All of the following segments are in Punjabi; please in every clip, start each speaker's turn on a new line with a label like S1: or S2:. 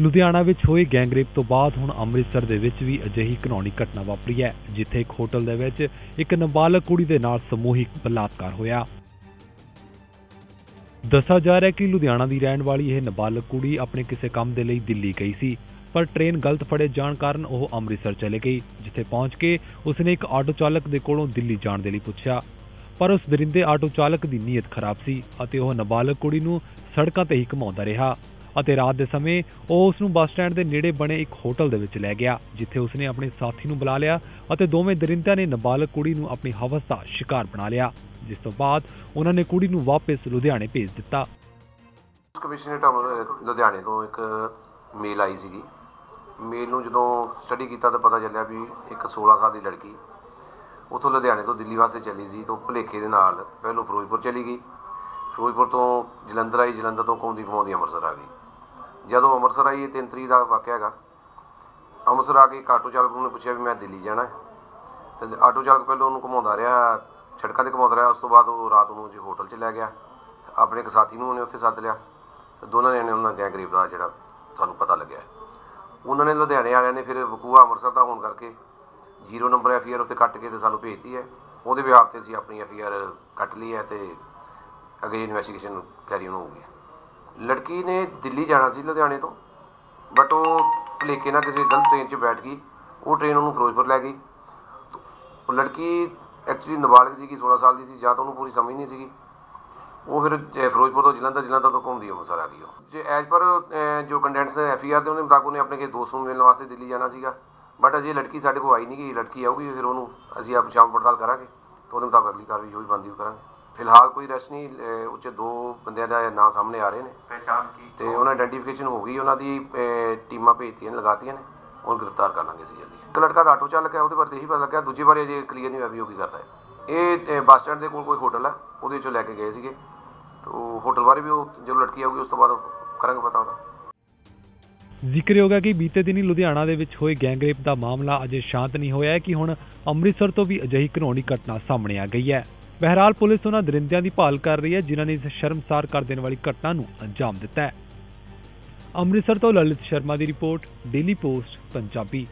S1: ਲੁਧਿਆਣਾ ਵਿੱਚ ਹੋਏ ਗੈਂਗਰੇਪ ਤੋਂ ਬਾਅਦ ਹੁਣ ਅੰਮ੍ਰਿਤਸਰ ਦੇ ਵਿੱਚ ਵੀ ਅਜਿਹੀ ਘਿਨੌਣੀ ਘਟਨਾ ਵਾਪਰੀ ਹੈ, ਜਿੱਥੇ ਇੱਕ ਹੋਟਲ ਦੇ ਵਿੱਚ ਇੱਕ ਨਾਬਾਲਗ ਕੁੜੀ ਦੇ ਨਾਲ ਸਮੂਹਿਕ ਬਲਾਤਕਾਰ ਹੋਇਆ। ਦੱਸਿਆ ਜਾ ਰਿਹਾ ਹੈ ਕਿ ਲੁਧਿਆਣਾ ਦੀ ਰਹਿਣ ਵਾਲੀ ਇਹ ਨਾਬਾਲਗ ਕੁੜੀ ਆਪਣੇ ਕਿਸੇ ਕੰਮ ਦੇ ਲਈ ਦਿੱਲੀ ਗਈ ਸੀ, ਪਰ ਟ੍ਰੇਨ ਗਲਤ ਫੜੇ ਜਾਣ ਕਾਰਨ ਉਹ ਅੰਮ੍ਰਿਤਸਰ ਚਲੇ ਗਈ, ਜਿੱਥੇ ਪਹੁੰਚ ਕੇ ਉਸਨੇ ਇੱਕ ਆਟੋ ਚਾਲਕ ਦੇ ਕੋਲੋਂ ਦਿੱਲੀ ਜਾਣ ਦੇ ਲਈ ਪੁੱਛਿਆ। ਪਰ ਉਸ ਦਰਿੰਦੇ ਆਟੋ ਚਾਲਕ ਦੀ ਨੀਅਤ ਖਰਾਬ ਸੀ ਅਤੇ ਉਹ ਨਾਬਾਲਗ ਕੁੜੀ ਨੂੰ ਸੜਕਾਂ ਤੇ ਹੀ ਘੁਮਾਉਂਦਾ ਰਿਹਾ। ਅਤੇ ਰਾਤ ਦੇ ਸਮੇਂ ਉਹ ਉਸ ਨੂੰ ਬੱਸ ਸਟੈਂਡ ਦੇ ਨੇੜੇ ਬਣੇ ਇੱਕ ਹੋਟਲ ਦੇ ਵਿੱਚ ਲੈ ਗਿਆ, ਜਿੱਥੇ ਉਸਨੇ ਆਪਣੇ ਸਾਥੀ ਨੂੰ ਬੁਲਾ ਲਿਆ ਅਤੇ ਦੋਵੇਂ ਦਰਿੰਦਿਆਂ ਨੇ ਨਾਬਾਲਗ ਕੁੜੀ ਨੂੰ ਆਪਣੀ ਹਵਸ ਦਾ ਸ਼ਿਕਾਰ ਬਣਾ ਲਿਆ, ਜਿਸ ਤੋਂ ਬਾਅਦ ਉਹਨਾਂ ਨੇ ਕੁੜੀ ਨੂੰ ਵਾਪਸ ਲੁਧਿਆਣੇ ਭੇਜ ਦਿੱਤਾ।
S2: ਕਮਿਸ਼ਨਰੇਟ ਅਮਰ ਲੁਧਿਆਣੇ ਤੋਂ ਇੱਕ ਮੇਲ ਆਈ ਸੀਗੀ। ਮੇਲ ਨੂੰ ਜਦੋਂ ਸਟੱਡੀ ਕੀਤਾ ਤਾਂ ਪਤਾ ਚੱਲਿਆ ਵੀ ਇੱਕ 16 ਸਾਲ ਦੀ ਲੜਕੀ ਉਥੋਂ ਲੁਧਿਆਣੇ ਤੋਂ ਦਿੱਲੀ ਵਾਸਤੇ ਚੱਲੀ ਸੀ, ਤੋਂ ਭੁਲੇਖੇ ਦੇ ਨਾਲ ਪਹਿਲੋਂ ਫਿਰੋਜ਼ਪੁਰ ਚਲੀ ਗਈ। ਫਿਰੋਜ਼ਪੁਰ ਤੋਂ ਜਲੰਧਰ ਆਈ, ਜਲੰਧਰ ਤੋਂ ਘੁੰਮਦੀ ਘੁਮਾਉਂਦੀ ਅੰਮ੍ਰਿਤਸਰ ਆ ਗਈ। ਜਦੋਂ ਅੰਮ੍ਰਿਤਸਰ ਆਈ, ਇਹ 3 ਤਰੀਕ ਦਾ ਵਾਕਿਆ ਹੈਗਾ। ਅੰਮ੍ਰਿਤਸਰ ਆ ਕੇ ਇੱਕ ਆਟੋ ਚਾਲਕ ਨੂੰ ਪੁੱਛਿਆ ਵੀ ਮੈਂ ਦਿੱਲੀ ਜਾਣਾ ਹੈ। ਤੇ ਆਟੋ ਚਾਲਕ ਪਹਿਲਾਂ ਉਹਨੂੰ ਘੁਮਾਉਂਦਾ ਰਿਹਾ ਸੜਕਾਂ ਤੇ ਘੁਮਾਉਂਦਾ ਰਿਹਾ, ਉਸ ਤੋਂ ਬਾਅਦ ਉਹ ਰਾਤ ਨੂੰ ਜੀ ਹੋਟਲ 'ਚ ਲੈ ਗਿਆ। ਆਪਣੇ ਇੱਕ ਸਾਥੀ ਨੂੰ ਉਹਨੇ ਉੱਥੇ ਸੱਦ ਲਿਆ। ਤੇ ਦੋਨਾਂ ਨੇ ਉਹਨਾਂ ਗੈਂਗਰੇਪ ਦਾ ਜਿਹੜਾ ਸਾਨੂੰ ਪਤਾ ਲੱਗਿਆ ਉਹਨਾਂ ਨੇ ਲੁਧਿਆਣੇ ਵਾਲਿਆਂ ਨੇ ਫਿਰ ਵਕੂਆ ਅੰਮ੍ਰਿਤਸਰ ਦਾ ਹੋਣ ਕਰਕੇ ਜ਼ੀਰੋ ਨੰਬਰ ਐਫ ਆਰ ਉੱਤੇ ਕੱਟ ਕੇ ਤੇ ਸਾਨੂੰ ਭੇਜਤੀ ਹੈ। ਉਹਦੇ ਵਿਆਪ ਤੇ ਅਸੀਂ ਆਪਣੀ ਐਫ ਆਰ ਕੱਟ ਲਈ ਹੈ ਤੇ ਅੱਗੇ ਇਨਵੈਸਟੀਗੇਸ਼ਨ ਕੈਰੀ on ਹੋਊਗੀ ਲੜਕੀ ਨੇ ਦਿੱਲੀ ਜਾਣਾ ਸੀ ਲੁਧਿਆਣੇ ਤੋਂ ਬਟ ਉਹ ਭੁਲੇਖੇ ਨਾਲ ਕਿਸੇ ਗਲਤ ਟ੍ਰੇਨ 'ਚ ਬੈਠ ਗਈ, ਉਹ ਟ੍ਰੇਨ ਉਹਨੂੰ ਫਿਰੋਜ਼ਪੁਰ ਲੈ ਗਈ। ਉਹ ਲੜਕੀ ਐਕਚੁਅਲੀ ਨਾਬਾਲਗ ਸੀਗੀ 16 ਸਾਲ ਦੀ ਸੀ, ਜਾਂ ਤਾਂ ਉਹਨੂੰ ਪੂਰੀ ਸਮਝ ਨਹੀਂ ਸੀਗੀ। ਉਹ ਫਿਰ ਫਿਰੋਜ਼ਪੁਰ ਤੋਂ ਜਲੰਧਰ ਜਲੰਧਰ ਤੋਂ ਘੁੰਮਦੀ ਅੰਮ੍ਰਿਤਸਰ ਆ ਗਈ ਉਹ। ਜੇ ਐਜ ਪਰ ਜੋ ਕੰਡੈਂਟਸ ਐਫ ਆਰ ਦੇ ਉਹਨੇ ਮੁਤਾਬਕ ਉਹਨੇ ਆਪਣੇ ਕਿਸੇ ਦੋਸਤ ਨੂੰ ਮਿਲਣ ਵਾਸਤੇ ਦਿੱਲੀ ਜਾਣਾ ਸੀਗਾ। ਬਟ ਅਜੇ ਲੜਕੀ ਸਾਡੇ ਕੋਲ ਆਈ ਨਹੀਂ ਗਈ, ਲੜਕੀ ਆਊਗੀ, ਫਿਰ ਉਹਨੂੰ ਅਸੀਂ ਆਪ ਸ਼ਾਮ ਪੜਤਾਲ ਕਰਾਂਗੇ, ਤੇ ਉਹਦੇ ਮੁਤਾਬਕ ਅਗਲੀ ਕਾਰਵਾਈ ਜੋ ਵੀ ਬੰਦੀ ਉਹ ਕਰਾਂਗੇ। ਫਿਲਹਾਲ ਕੋਈ ਰੈਸਟ ਨਹੀਂ ਉੱਚ ਦੋ ਬੰਦਿਆਂ ਦਾ ਨਾਂ ਸਾਹਮਣੇ ਆ ਰਹੇ ਨੇ।
S3: ਪਹਿਚਾਨ ਕੀ?
S2: ਤੇ ਉਹਨਾਂ ਆਇਡੈਂਟੀਫਿਕੇਸ਼ਨ ਹੋ ਗਈ ਉਹਨਾਂ ਦੀ ਟੀਮਾਂ ਭੇਜਤੀਆਂ ਨੇ ਲਗਾਤੀਆਂ ਨੇ। ਉਹਨੂੰ ਗ੍ਰਿਫਤਾਰ ਕਰ ਲਾਂਗੇ ਅਸੀਂ ਜਲਦੀ। ਇੱਕ ਲੜਕਾ ਦਾ ਆਟੋ ਚਾਲਕ ਹੈ ਉਹਦੇ ਬਾਰੇ ਇਹੀ ਪਤਾ ਲੱਗਿਆ ਦੂਜੀ ਵਾਰ ਅਜੇ ਕਲੀਅਰ ਨਹੀਂ ਹੋਇਆ ਵੀ ਉਹ ਕੀ ਕਰਦਾ ਹੈ। ਇਹ ਬੱਸ ਸਟੈਂਡ ਦੇ ਕੋਲ ਕੋਈ ਹੋਟਲ ਹੈ ਉਹਦੇ ਚੋਂ ਲੈ ਕੇ ਗਏ ਸੀਗੇ। ਤੋ ਹੋਟਲ ਬਾਰੇ ਵੀ ਉਹ ਜਦੋਂ ਲੜਕੀ ਆਊਗੀ ਉਸ ਤੋਂ ਬਾਅਦ ਕਰਾਂਗੇ ਪਤਾ ਉਹਦਾ।
S1: ਜ਼ਿਕਰਯੋਗ ਹੈ ਕਿ ਬੀਤੇ ਦਿਨੀ ਲੁਧਿਆਣਾ ਦੇ ਵਿੱਚ ਹੋਏ ਗੈਂਗਰੇਪ ਦਾ ਮਾਮਲਾ ਅਜੇ ਸ਼ਾਂਤ ਨਹੀਂ ਹੋਇਆ ਹੈ ਕਿ ਹੁਣ ਅੰਮ੍ਰਿਤਸਰ ਤੋਂ ਵੀ ਅਜਿਹੀ ਘਿਨੌਣੀ ਘਟਨਾ ਸਾਹਮਣੇ ਆ ਗਈ ਹੈ। ਬਹਿਰਾਲ ਪੁਲਿਸ ਉਹਨਾਂ ਦਰਿੰਦਿਆਂ ਦੀ ਭਾਲ ਕਰ ਰਹੀ ਹੈ, ਜਿਨ੍ਹਾਂ ਨੇ ਇਸ ਸ਼ਰਮਸਾਰ ਕਰ ਦੇਣ ਵਾਲੀ ਘਟਨਾ ਨੂੰ ਅੰਜਾਮ ਦਿੱਤਾ ਹੈ। ਅੰਮ੍ਰਿਤਸਰ ਤੋਂ ਲਲਿਤ ਸ਼ਰਮਾ ਦੀ ਰਿਪੋਰਟ ਡੇਲੀ ਪੋਸਟ ਪੰਜਾਬੀ।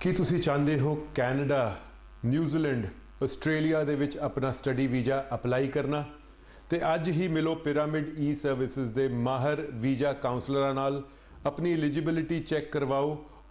S4: ਕੀ ਤੁਸੀਂ ਚਾਹੁੰਦੇ ਹੋ ਕੈਨੇਡਾ, ਨਿਊਜ਼ੀਲੈਂਡ, ਆਸਟ੍ਰੇਲੀਆ ਦੇ ਵਿੱਚ ਆਪਣਾ ਸਟੱਡੀ ਵੀਜ਼ਾ ਅਪਲਾਈ ਕਰਨਾ? ਤੇ ਅੱਜ ਹੀ ਮਿਲੋ ਪਿਰਾਮਿਡ ਈ ਸਰਵਿਸਿਜ਼ ਦੇ ਮਾਹਰ ਵੀਜ਼ਾ ਕਾਉਂਸਲਰਾਂ ਨਾਲ। ਆਪਣੀ ਐਲੀਜੀਬਿਲਿਟੀ ਚੈੱਕ ਕਰਵਾਓ